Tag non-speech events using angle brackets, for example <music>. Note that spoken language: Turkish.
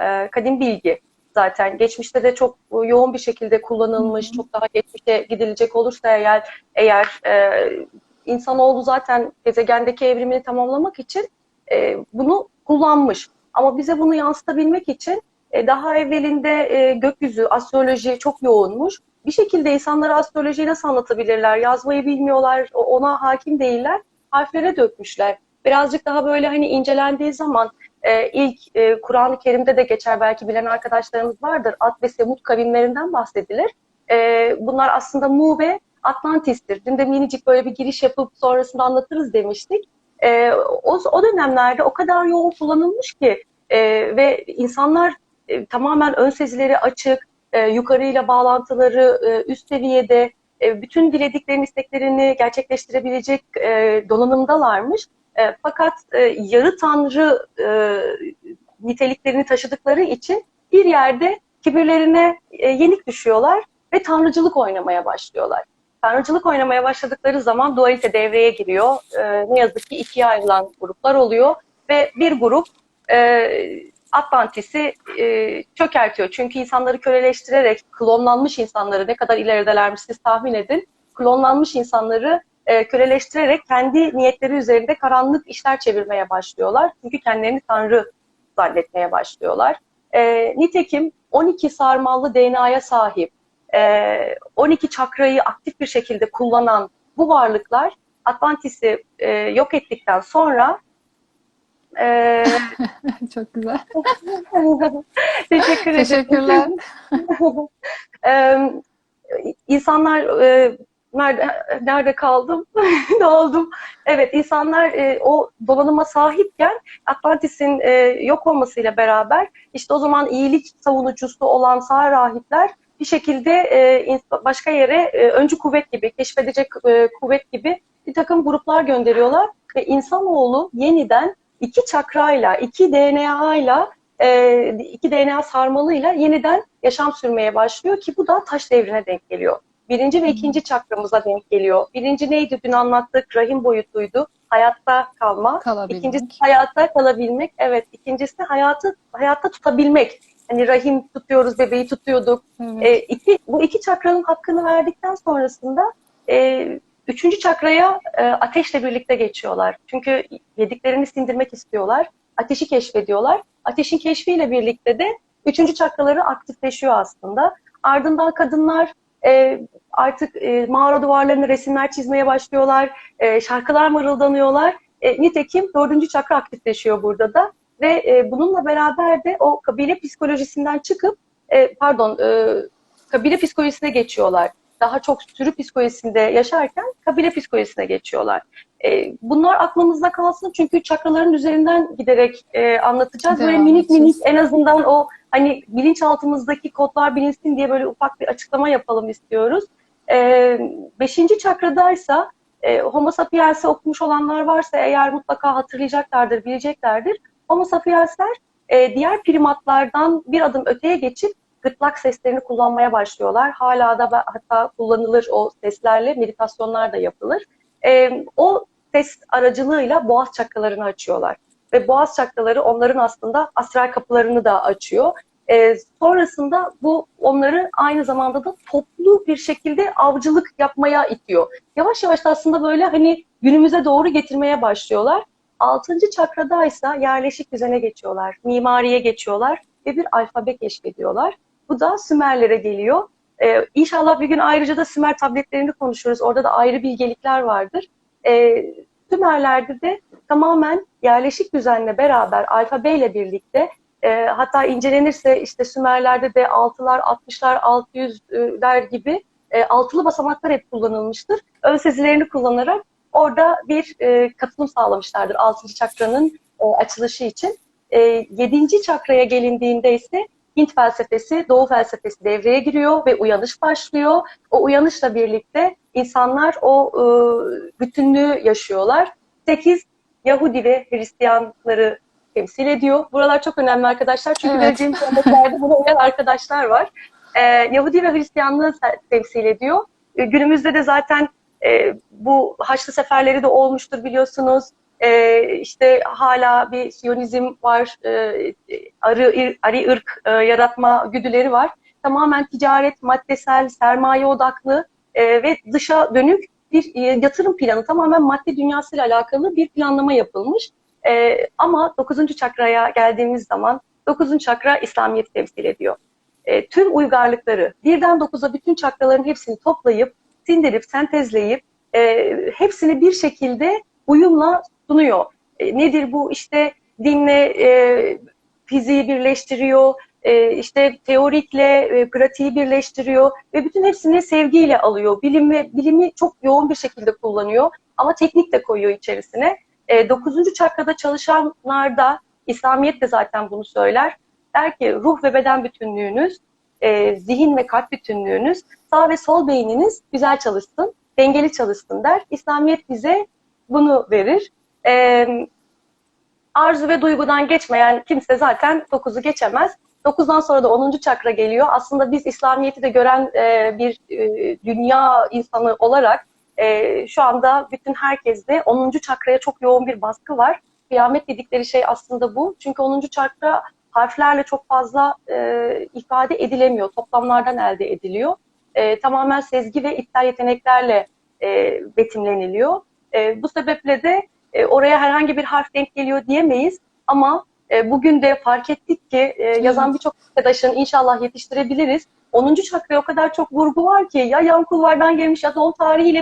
e, kadim bilgi zaten. Geçmişte de çok yoğun bir şekilde kullanılmış, çok daha geçmişe gidilecek olursa eğer, eğer e, insanoğlu zaten gezegendeki evrimini tamamlamak için e, bunu kullanmış. Ama bize bunu yansıtabilmek için e, daha evvelinde e, gökyüzü, astroloji çok yoğunmuş. Bir şekilde insanlara astrolojiyi nasıl anlatabilirler? Yazmayı bilmiyorlar, ona hakim değiller. Harflere dökmüşler. Birazcık daha böyle hani incelendiği zaman e, ilk Kur'an-ı Kerim'de de geçer belki bilen arkadaşlarımız vardır. At ve Semut kavimlerinden bahsedilir. E, bunlar aslında Mu ve Atlantis'tir. Dün de minicik böyle bir giriş yapıp sonrasında anlatırız demiştik. E, o, dönemlerde o kadar yoğun kullanılmış ki e, ve insanlar e, tamamen ön sezileri açık, e, yukarıyla bağlantıları üst seviyede, bütün dilediklerini, isteklerini gerçekleştirebilecek donanımdalarmış. E, fakat e, yarı tanrı e, niteliklerini taşıdıkları için bir yerde kibirlerine e, yenik düşüyorlar ve tanrıcılık oynamaya başlıyorlar. Tanrıcılık oynamaya başladıkları zaman dualite devreye giriyor. E, ne yazık ki ikiye ayrılan gruplar oluyor ve bir grup e, Atlantis'i e, çökertiyor. Çünkü insanları köleleştirerek klonlanmış insanları ne kadar ileridelermiş siz tahmin edin. Klonlanmış insanları e, köleleştirerek kendi niyetleri üzerinde karanlık işler çevirmeye başlıyorlar. Çünkü kendilerini tanrı zannetmeye başlıyorlar. E, nitekim 12 sarmallı DNA'ya sahip, e, 12 çakrayı aktif bir şekilde kullanan bu varlıklar Atlantis'i e, yok ettikten sonra ee, <laughs> Çok güzel. <laughs> Teşekkür ederim. Teşekkürler. ee, <laughs> insanlar e, nerede, nerede kaldım? <laughs> ne oldum? Evet, insanlar e, o donanıma sahipken Atlantis'in e, yok olmasıyla beraber işte o zaman iyilik savunucusu olan sağ rahipler bir şekilde e, başka yere e, öncü kuvvet gibi, keşfedecek e, kuvvet gibi bir takım gruplar gönderiyorlar ve insanoğlu yeniden iki çakrayla, iki DNA'yla, e, iki DNA sarmalıyla yeniden yaşam sürmeye başlıyor ki bu da taş devrine denk geliyor. Birinci ve ikinci çakramıza denk geliyor. Birinci neydi? Dün anlattık. Rahim boyutuydu. Hayatta kalma. Kalabilmek. İkincisi hayatta kalabilmek. Evet. İkincisi hayatı hayatta tutabilmek. Hani rahim tutuyoruz, bebeği tutuyorduk. Evet. E, iki, bu iki çakranın hakkını verdikten sonrasında e, Üçüncü çakraya e, ateşle birlikte geçiyorlar. Çünkü yediklerini sindirmek istiyorlar. Ateşi keşfediyorlar. Ateşin keşfiyle birlikte de üçüncü çakraları aktifleşiyor aslında. Ardından kadınlar e, artık e, mağara duvarlarına resimler çizmeye başlıyorlar. E, şarkılar mırıldanıyorlar. E, nitekim dördüncü çakra aktifleşiyor burada da. Ve e, bununla beraber de o kabile psikolojisinden çıkıp, e, pardon, e, kabile psikolojisine geçiyorlar daha çok sürü psikolojisinde yaşarken kabile psikolojisine geçiyorlar. E, bunlar aklımızda kalsın çünkü çakraların üzerinden giderek e, anlatacağız. Devam böyle minik edeceğiz. minik en azından o hani bilinçaltımızdaki kodlar bilinsin diye böyle ufak bir açıklama yapalım istiyoruz. E, beşinci çakradaysa e, Homo sapiens'i okumuş olanlar varsa eğer mutlaka hatırlayacaklardır, bileceklerdir. Homo sapiensler e, diğer primatlardan bir adım öteye geçip gırtlak seslerini kullanmaya başlıyorlar. Hala da hatta kullanılır o seslerle meditasyonlar da yapılır. E, o ses aracılığıyla boğaz çakralarını açıyorlar. Ve boğaz çakraları onların aslında astral kapılarını da açıyor. E, sonrasında bu onları aynı zamanda da toplu bir şekilde avcılık yapmaya itiyor. Yavaş yavaş da aslında böyle hani günümüze doğru getirmeye başlıyorlar. Altıncı çakradaysa yerleşik düzene geçiyorlar, mimariye geçiyorlar ve bir alfabe keşfediyorlar. Bu da Sümerlere geliyor. Ee, inşallah bir gün ayrıca da Sümer tabletlerini konuşuruz. Orada da ayrı bilgelikler vardır. Ee, Sümerlerde de tamamen yerleşik düzenle beraber alfabeyle birlikte e, hatta incelenirse işte Sümerlerde de 6'lar, 60'lar, 600'ler gibi e, altılı basamaklar hep kullanılmıştır. Ön sezilerini kullanarak orada bir e, katılım sağlamışlardır 6. çakranın e, açılışı için. E, 7. çakraya gelindiğinde ise Hint felsefesi, Doğu felsefesi devreye giriyor ve uyanış başlıyor. O uyanışla birlikte insanlar o e, bütünlüğü yaşıyorlar. Sekiz Yahudi ve Hristiyanları temsil ediyor. Buralar çok önemli arkadaşlar çünkü evet. vereceğim örneklerde buna uyan arkadaşlar var. Ee, Yahudi ve Hristiyanlığı temsil ediyor. Ee, günümüzde de zaten e, bu Haçlı seferleri de olmuştur biliyorsunuz. E, işte hala bir Siyonizm var, e, arı, ir- arı ırk e, yaratma güdüleri var. Tamamen ticaret, maddesel, sermaye odaklı e, ve dışa dönük bir e, yatırım planı, tamamen madde dünyasıyla alakalı bir planlama yapılmış. E, ama 9. çakraya geldiğimiz zaman 9. çakra İslamiyet'i temsil ediyor. E, tüm uygarlıkları birden 9'a bütün çakraların hepsini toplayıp, sindirip, sentezleyip hepsini bir şekilde uyumla sunuyor. Nedir bu? İşte dinle e, fiziği birleştiriyor, e, işte teorikle e, pratiği birleştiriyor ve bütün hepsini sevgiyle alıyor. Bilim ve bilimi çok yoğun bir şekilde kullanıyor ama teknik de koyuyor içerisine. E, 9. çakrada çalışanlarda İslamiyet de zaten bunu söyler. Der ki ruh ve beden bütünlüğünüz, e, zihin ve kalp bütünlüğünüz, sağ ve sol beyniniz güzel çalışsın, dengeli çalışsın der. İslamiyet bize bunu verir. E, arzu ve duygudan geçmeyen kimse zaten 9'u geçemez. 9'dan sonra da 10. çakra geliyor. Aslında biz İslamiyet'i de gören e, bir e, dünya insanı olarak e, şu anda bütün herkeste 10. çakraya çok yoğun bir baskı var. Kıyamet dedikleri şey aslında bu. Çünkü 10. çakra harflerle çok fazla e, ifade edilemiyor. Toplamlardan elde ediliyor. E, tamamen sezgi ve içsel yeteneklerle e, betimleniliyor. E, bu sebeple de oraya herhangi bir harf denk geliyor diyemeyiz. Ama e, bugün de fark ettik ki e, yazan birçok arkadaşın inşallah yetiştirebiliriz. 10. çakraya o kadar çok vurgu var ki ya yan kulvardan gelmiş ya doğum tarihiyle